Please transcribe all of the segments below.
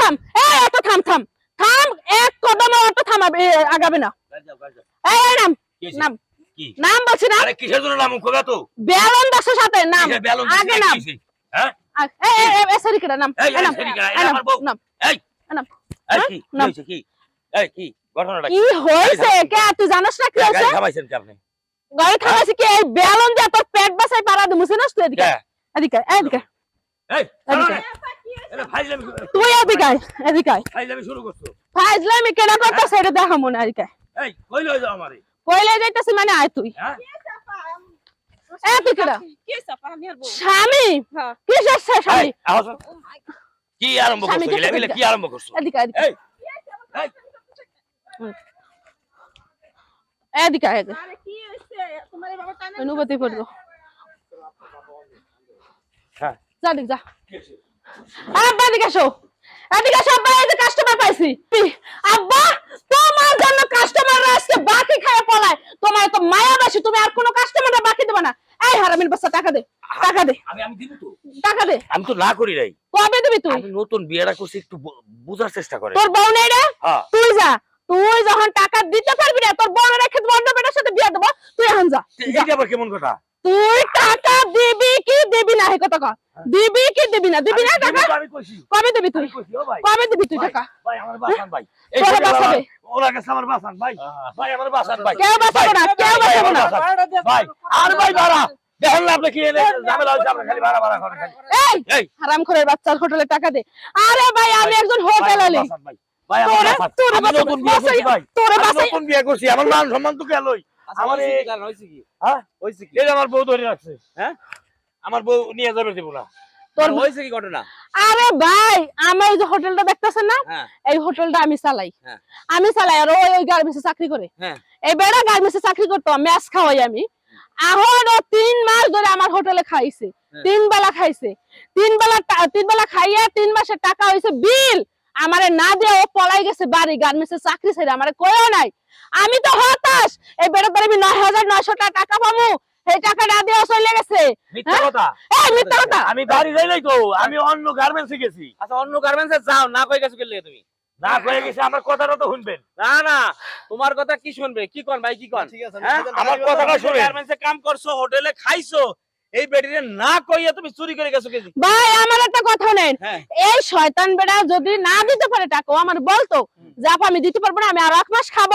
থাম এই অটো থাম থাম। থাম এক কদমে অটো থামাবে আগাবে না। এই নাম? নাম। নাম বলছি না আরে কিসের জন্য নাম? কবে তো। বেলন দাসের সাথে নাম। আগে নাম। হ্যাঁ? এই এই এই, সারিকেটা নাম। এই, নাম। আমার বউ। নাম। এই। নাম। এই হ্যাঁ? কি? কি নাম। এই কি? ঘটনাটা কি কি? কে? তুই জানিস না কি আপনি? গাড়ি থামাইছি কি? এই বেলন দিয়ে তোর পেট বাসাই পারা দিমু সিনাস তুই এদিকে? এদিকে এই তুই এদিকে আয়, এদিকে আয়। ফাইজলামি শুরু করছ। ফাইজলামি করতে সেটা দেখা মনে এদিকে এই কই লই যাও আমারে? কইলে যাইতাছি মানে আয় তুই। হ্যাঁ? এ তুই কেডা? কে চাপা? আমি আর বউ। স্বামী? হ্যাঁ। সে স্বামী? কি আরম্ভ স্বামী করছ? কে কি আরম্ভ করছ? এদিকে এদিকে এই। এই এদিকে আয়, আরে কি হইছে? তোমার বাবা টানে অনুভূতি করব। হ্যাঁ। যা দিক যা। আব্বা এদিকে আসো। এদিকে আসো আব্বা এই যে কাস্টমার পাইছি। আব্বা তোমার জন্য কাস্টমার আজকে বাকি খায় পলায়। তোমার তো মায়া বেশি তুমি আর কোনো কাস্টমার বাকি দেবে না। এই হারামির বাচ্চা টাকা দে টাকা দে। আমি আমি দিব তো? টাকা দে। আমি তো না করি নাই। কবে দিবি তুই? আমি নতুন বিয়েটা করছি একটু বুঝার চেষ্টা করে। তোর বউ নেই রে? হ্যাঁ। তুই যা তুই যখন টাকা দিতে পারবি না তোর বউ রেখে বন্ধ বেটার সাথে বিয়ে দেবো তুই এখন যা। যা। এইটা আবার কেমন কথা? তুই টাকা দিবি কি দিবি না? হে কথা কর দিবি কি দিবি না? দিবি না টাকা? কবে দিবি তুই? ভাই। কবে দিবি তুই ভাই, টাকা? ভাই আমার বাসান ভাই। এই? আমার- ওরা কাছে আমার বাসান ভাই। ভাই আমার বাসান ভাই। কেউ বাঁচাবো না কেউ ভাই, আমার না। বাসান। ভাই আর ভাই ভাড়া। দেখেন না আপনি কি এনে ঝামেলা হচ্ছে আপনার খালি ভাড়া ভাড়া করেন খালি। এই এই। হারাম করে বাচ্চার হোটেলে টাকা দে। আরে ভাই আমি একজন হোটেল ভাই, আলি। আমার বাসান ভাই। ভাই তোরে- বাসান। তোরে করছি তোরে আমি বিয়ে করছি আমার মান সম্মান তো গেলই। আমার এই হ্যাঁ? হয়েছে কি? এই আমার বউ ধরে রাখছে। হ্যাঁ? আমার বউ নিয়ে যাবে দেবো না তোর হয়েছে কি ঘটনা? আরে ভাই আমার এই যে হোটেলটা দেখতেছেন না? হ্যাঁ। এই হোটেলটা আমি চালাই। হ্যাঁ। আমি চালাই আর ওই ওই গার্মেন্টসে চাকরি করে। হ্যাঁ। এই বেড়া গার্মেন্টসে চাকরি করতো ম্যাচ খাওয়াই আমি। এখন ও তিন মাস ধরে আমার হোটেলে খাইছে। তিন বেলা খাইছে। তিন বেলা তিন বেলা খাইয়া তিন মাসের টাকা হইছে বিল। আমারে না দিয়ে ও পলাই গেছে বাড়ি গার্মেন্টসে চাকরি ছেড়ে আমারে কয়েও নাই। আমি তো হতাশ। এই বেড়া ধরে আমি নয় হাজার নয়শো টাকা টাকা পাবো। সেই টাকা না দিয়ে ও চলে গেছে। মিথ্যা হ্যাঁ? কথা। এই মিথ্যা কথা। আমি বাড়ি যাই নাই তো আমি অন্য গার্মেন্টসে গেছি। আচ্ছা অন্য গার্মেন্টসে যাও না কই গেছো গেলে তুমি? না গেছে আমার কথাটা তো শুনবেন। না না তোমার কথা কি শুনবে? কি কোন ভাই কি কোন? ঠিক আছে হ্যাঁ? আমার কথাটা শুনেন। গার্মেন্টসে কাম করছ হোটেলে খাইছো এই বেডিরে না কইয়া তুমি চুরি করে গেছো কেজি? ভাই আমার একটা কথা নেন। হ্যাঁ। এই শয়তান বেড়া যদি না দিতে পারে টাকা আমার বলতো যে আমি দিতে পারব না আমি আর এক মাস খাব।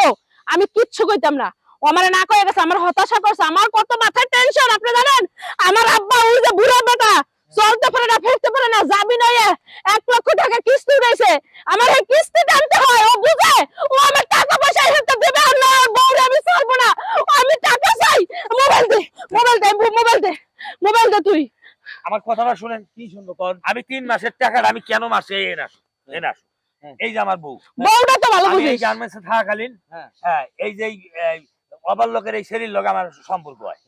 আমি কিচ্ছু কইতাম না। আমার না কয়ে গেছে আমার হতাশা করছে আমার কত মাথায় টেনশন আপনি জানেন? আমার আব্বা ওই যে বুড়ো বেটা চলতে পারে না ফিরতে পারে না যাবি না এ, এক লক্ষ টাকা কিস্তি উঠেছে আমার এই কিস্তি টানতে হয় ও বুঝে ও আমার টাকা পয়সা হেঁটে দেবে আর না আর বউরে আমি ছাড়বো না ও আমি টাকা চাই মোবাইল দে মোবাইল দে মোবাইল দে মোবাইল দে তুই আমার কথাটা শুনেন। কি শুনব কোন আমি তিন মাসের টাকাটা আমি কেন মাসে এনে আসো এনে আসো হ্যাঁ। এই যে আমার বউ। বউটা তো ভালো গার্মেন্টসে থাকাকালীন হ্যাঁ। হ্যাঁ এই যে অবার লোকের এই শরীর লোক আমার সম্পর্ক হয়।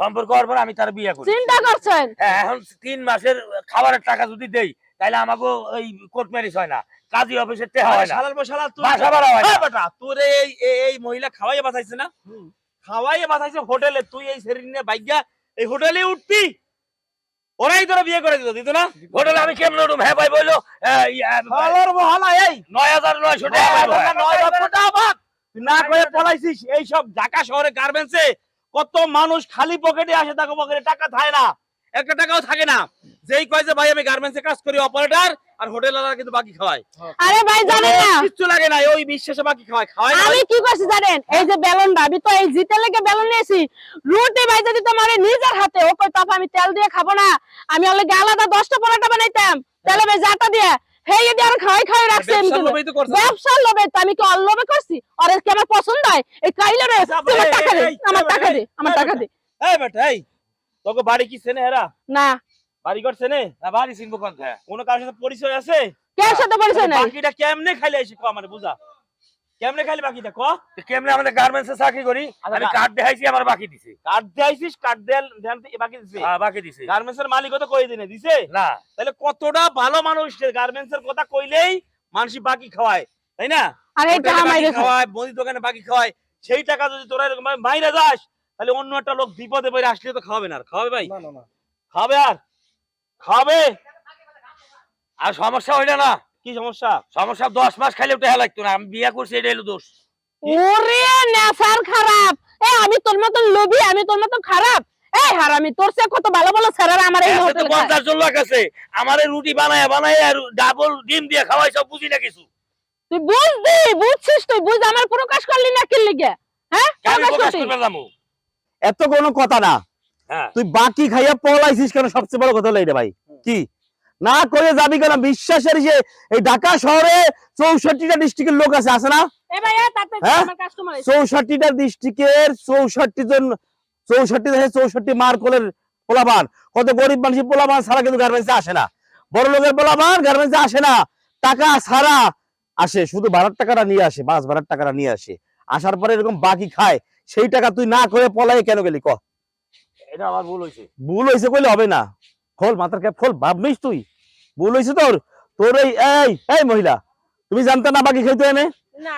সম্পর্ক হওয়ার পর আমি তার বিয়ে করি। চিন্তা করছেন? হ্যাঁ, এখন তিন মাসের খাবারের টাকা যদি দেই তাহলে আমাকে ওই কোর্ট ম্যারেজ হয় না কাজী অফিসের টেহা হয় না। শালার বসালা তুই বাসা ভাড়া হয় না। তোর এই এই- এই মহিলা খাওয়াইয়া বাঁচাইছে না? খাওয়াইয়া বাঁচাইছে হোটেলে। তুই এই শরীর নিয়ে বাইগা এই হোটেলে উঠবি। ওরাই তোরা বিয়ে করে দিত দিত না? হোটেলে আমি কেমন উঠুম? হ্যাঁ ভাই বলল মহলা এই। নয় হাজার নয়শো টাকা। না করে পলাইছিস এই সব ঢাকা শহরে গার্মেন্টসে কত মানুষ খালি পকেটে আসে তাকে পকেটে টাকা থাকে না। একটা টাকাও থাকে না। যেই কয় যে ভাই আমি গার্মেন্টসে কাজ করি অপারেটর আর হোটেল আলাদা কিন্তু বাকি খাওয়ায় আরে ভাই জানেন না কিচ্ছু লাগে না ওই বিশ্বাসে বাকি খাওয়ায় খাওয়ায় আমি কি করছি জানেন এই যে বেলুনটা আমি তো এই জিতে লেগে বেলুন নিয়েছি রুটি ভাই যদি তোমার নিজের হাতে ও কই তাপ আমি তেল দিয়ে খাব না আমি অলরেডি আলাদা দশটা পরোটা বানাইতাম তেলে ভাই জাটা দিয়ে হেই দিয়ে আর খাই খাই রাখছি আমি ব্যবসার লোভে তো আমি কি অল্লবে করছি আর কি আমার পছন্দ হয় এই কাইলে রে আচ্ছা, এই, টাকা দে আমার টাকা দে আমার টাকা দে এই বেটা এই তোকে বাড়ি কি চেনে হেরা না বাড়ি চেনে না, বাড়ি চিনবো কোন কারোর সাথে পরিচয় আছে? কে সাথে পরিচয় নাই? বাকিটা কেমনে খাইলে এসে ক আমার বুঝা? কেমনে খাইলে বাকিটা ক? কেমনে আমাদের গার্মেন্টসে চাকরি করি আচ্ছা, আমি কার্ড দেখাইছি আমার বাকি দিছে। কার্ড দেয়াইছিস কার্ড বাকি দিছে? হ্যাঁ, বাকি দিছে। গার্মেন্টস এর মালিকও তো কই দিনে? দিছে? না। তাহলে কতটা ভালো মানুষ গার্মেন্টস এর কথা কইলেই মানুষ বাকি খাওয়ায় তাই না? আর এই টাকা মাইরে খাওয়ায় মুদি দোকানে বাকি খাওয়ায় সেই টাকা যদি তোরা এরকম মাইরা যাস তাহলে অন্য একটা লোক বিপদে পড়ে আসলে তো খাওয়াবে না আর। খাওয়াবে ভাই? না না না। খাবে আর? খাবে? আর সমস্যা হইলে না। কি সমস্যা? সমস্যা দশ মাস খাইলে টেহা লাগতো না। আমি বিয়া করছি এটা হলো দোষ। ওরে নেশার খারাপ। এ আমি তোর লোভী আমি তোর মতন খারাপ। এই হারামি তোর চেয়ে কত ভালো ভালো স্যারেরা আমার এই হোটেলে পঞ্চাশ জন লোক আছে আমার রুটি বানায় বানায় আর ডাবল ডিম দিয়ে খাওয়াই সব বুঝি না কিছু। তুই বুঝবি বুঝছিস তুই বুঝ আমার প্রকাশ করলি না কি লিগে। হ্যাঁ? এত কোনো কথা না। হ্যাঁ তুই বাকি খাইয়া পলাইছিস কেন? সবচেয়ে বড় কথা হলো এটা ভাই। কি? না করে যাবি কেন? বিশ্বাসের যে এই ঢাকা শহরে চৌষট্টিটা ডিস্ট্রিক্টের লোক আছে আছে না? এ ভাইয়া তাতে হ্যাঁ? আমার কাস্টমার চৌষট্টিটা ডিস্ট্রিক্টের চৌষট্টি জন চৌষট্টি দেশে চৌষট্টি মার্কলের পোলাবান কত গরিব মানুষের পোলাবান ছাড়া কিন্তু গার্মেন্টসে আসে না। বড় লোকের পোলাবান গার্মেন্টসে আসে না। টাকা ছাড়া আসে। শুধু ভাড়ার টাকাটা নিয়ে আসে বাস ভাড়ার টাকাটা নিয়ে আসে। আসার পরে এরকম বাকি খায়। সেই টাকা তুই না করে পলাই কেন গেলি ক? এটা আমার ভুল হয়েছে ভুল হয়েছে কইলে হবে না। খোল মাথার ক্যাপ খোল ভাবনিস তুই। ভুল হয়েছে তোর। তোর এই এই এই মহিলা তুমি জানতে না বাকি খাইতে এনে?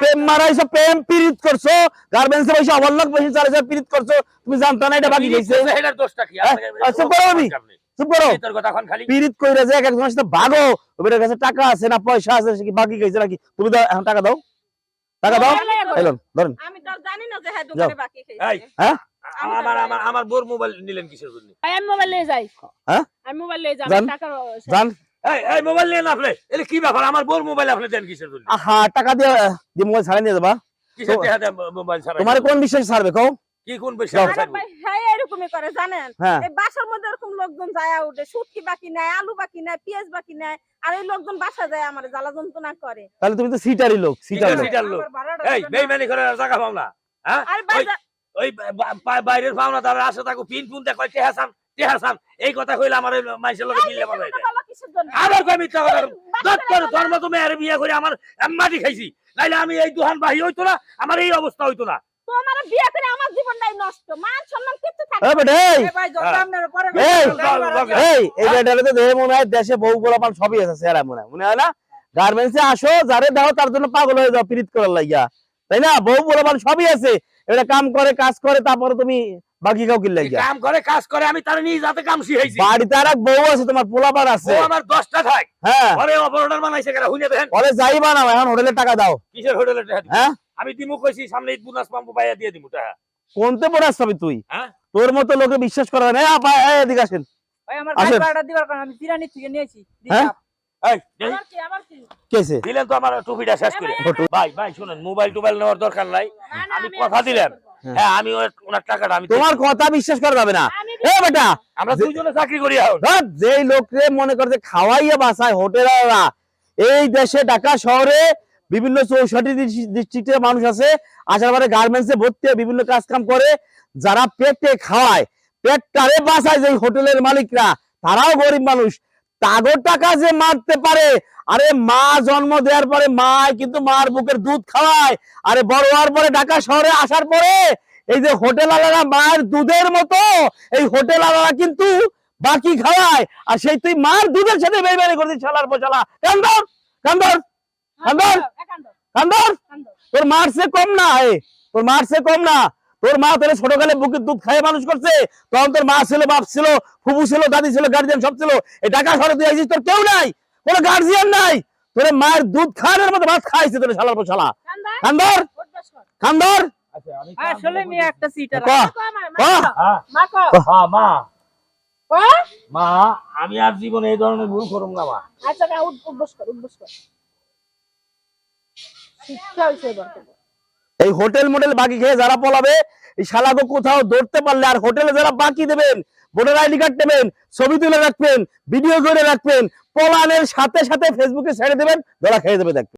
প্রেম মারাইছো প্রেম পীড়িত করছ। গার্মেন্টস বসে অবল্লক বসে চালাইছো পীড়িত করছ। তুমি জানতে না এটা বাকি খাইছে? এটার দোষটা কি? হ্যাঁ? আচ্ছা, করো আমি। চুপ করো। তোর কথা খালি পীড়িত কইরা যে এক একজনের সাথে ভাগো ওদের কাছে টাকা আছে না পয়সা আছে সে কি বাকি খাইছে নাকি? তুমি দাও এখন টাকা দাও। টাকা দাও। এলন ধরেন। আমি তো জানি না যে হ্যাঁ দোকানে বাকি এই, খেয়েছে হ্যাঁ? আমার আমার আমার বোর মোবাইল নিলেন কিসের জন্য? ভাই, আমি মোবাইল নিয়ে যাই। হ্যাঁ? আমি মোবাইল নিয়ে যাই টাকা জান। এই এই মোবাইল নিয়ে না আপনি। এটা কি ব্যাপার? আমার বোর মোবাইল আপনি দেন কিসের জন্য? আহা টাকা দিয়ে দিয়ে মোবাইল ছাড়াই নিয়ে যাবা। কিসের টাকা দেন মোবাইল ছাড়া তোমার কোন বিশ্বাস ছাড়বে কও? কি কোন বেশি দাও। ভাই হ্যাঁ এরকমই করে জানেন? এই বাসার মধ্যে এরকম লোকজন যায় উঠে বাকি নেয় আলু বাকি পেঁয়াজ বাকি নেয় আর এই লোকজন বাসা যায় আমার জ্বালা যন্ত্রণা করে। তাহলে তুমি তো সিটারি লোক সিটারি ঠিক লোক। আছে। সিটার লোক। এই বেইমানি করে জায়গা পাও না হ্যাঁ? আরে ভাই ওই- বাইরের পাওনা তারা আসে থাকো পিন পুন দেখো টেহাসান টেহাসান এই কথা কইলে আমার লোকে জন্য? আবার কই মিথ্যা কথা দত্তর ধর্ম তুমি আর বিয়ে করে আমার মাটি খাইছি। নাইলে আমি এই দুহান বাহি হইতো না আমার এই অবস্থা হইতো না। তোমার বিয়ে করে আমার জীবনটাই নষ্ট মান সম্মান কিচ্ছু থাকে এই। এই ভাই হ্যাঁ। আপনার পরে এই, এই, এই এই বেটারে তো দেখে মনে হয় দেশে বউ সবই আছে সেরা মনে হয়। মনে হয় না? গার্মেন্টসে আসো যারে দাও তার জন্য পাগল হয়ে যাও পিরিত করার লাগিয়া। তাই না? বউ গোলাপান সবই আছে। এটা কাম করে কাজ করে তারপরে তুমি বাকি কাউ কিল লাগিয়া কাম করে কাজ করে আমি তার নিজ হাতে কাম শিখাইছি। বাড়িতে আর এক বউ আছে তোমার পোলাপান আছে। ও আমার দশটা থাক। হ্যাঁ। ঘরে অপারেটর বানাইছে কেন? হুইনে দেখেন। পরে যাইবা না এখন হোটেলে টাকা দাও। কিসের হোটেলে টাকা হ্যাঁ? আমি দিমু কইছি সামনে ঈদ বোনাস পাম্প পাইয়া দিয়ে দিমু টাকা। কোনতে পড়াস পাবি তুই? হ্যাঁ? তোর মতো লোকে বিশ্বাস করা না। এই আপা, এদিকে আসেন। ভাই আমার। গাড়ি ভাড়াটা দিবার কারণে আমি বিরিয়ানি থেকে নিয়েছি। হ্যাঁ? এই দেই। আবার কি আবার কি? কেছে দিলেন তো আমার টুপিটা শেষ করে। ভাই ভাই শুনেন মোবাইল টোবাইল নেওয়ার দরকার নাই। আমি কথা দিলেন। হ্যাঁ। হ্যাঁ আমি ওনার টাকাটা আমি তোমার কথা বিশ্বাস করা যাবে না। এ বেটা আমরা যে- চাকরি করি এখন। যেই লোকরে মনে করছে খাওয়াইয়া বাসায় হোটেলাররা এই দেশে ঢাকা শহরে বিভিন্ন চৌষট্টি ডিস্ট্রিক্টের মানুষ আছে আসার পরে গার্মেন্টসে ভর্তি হয়ে বিভিন্ন কাজ কাম করে যারা পেটে খাওয়ায় পেটটারে বাসায় যে হোটেলের মালিকরা তারাও গরিব মানুষ। তাগর টাকা যে মারতে পারে আরে মা জন্ম দেওয়ার পরে মা কিন্তু মার বুকের দুধ খাওয়ায়। আরে বড় হওয়ার পরে ঢাকা শহরে আসার পরে এই যে হোটেল আলারা মায়ের দুধের মতো এই হোটেল আলারা কিন্তু বাকি খাওয়ায়। আর সেই তুই মার দুধের সাথে বেইমানি করছিস শালার পশালা কান্দর কান্দর কান্দর কান্দর। তোর মার সে কম না তোর মার সে কম না। তোর মা তোর ছোটকালে বুকের দুধ খাইয়ে মানুষ করছে। তখন তোর মা ছিল বাপ ছিল ফুবু ছিল দাদি ছিল গার্জিয়ান সব ছিল। এই টাকা শহরে তুই আইছিস তোর কেউ নাই কোনো গার্জিয়ান নাই। তোর মায়ের দুধ খাওয়ানোর মতো ভাত খাইছে তোর শালার পর কান্দা, কান্দর ওঠ বস কর। কান্দর আচ্ছা আমি আসলে মেয়ে একটা সিটার মা আমি আর জীবনে এই ধরনের ভুল করুম না মা। আচ্ছা, না, উঠ- উঠ বস কর, উঠ বস কর। শিক্ষা এবার তোর। এই হোটেল মোটেল বাকি খেয়ে যারা পলাবে, এই শালাকে কোথাও ধরতে পারলে আর হোটেলে যারা বাকি দেবেন, ভোটার আইডি কার্ড দেবেন ছবি তুলে রাখবেন ভিডিও করে রাখবেন, পলানের সাথে সাথে ফেসবুকে ছেড়ে দেবেন, ধরা খেয়ে দেবে দেখবেন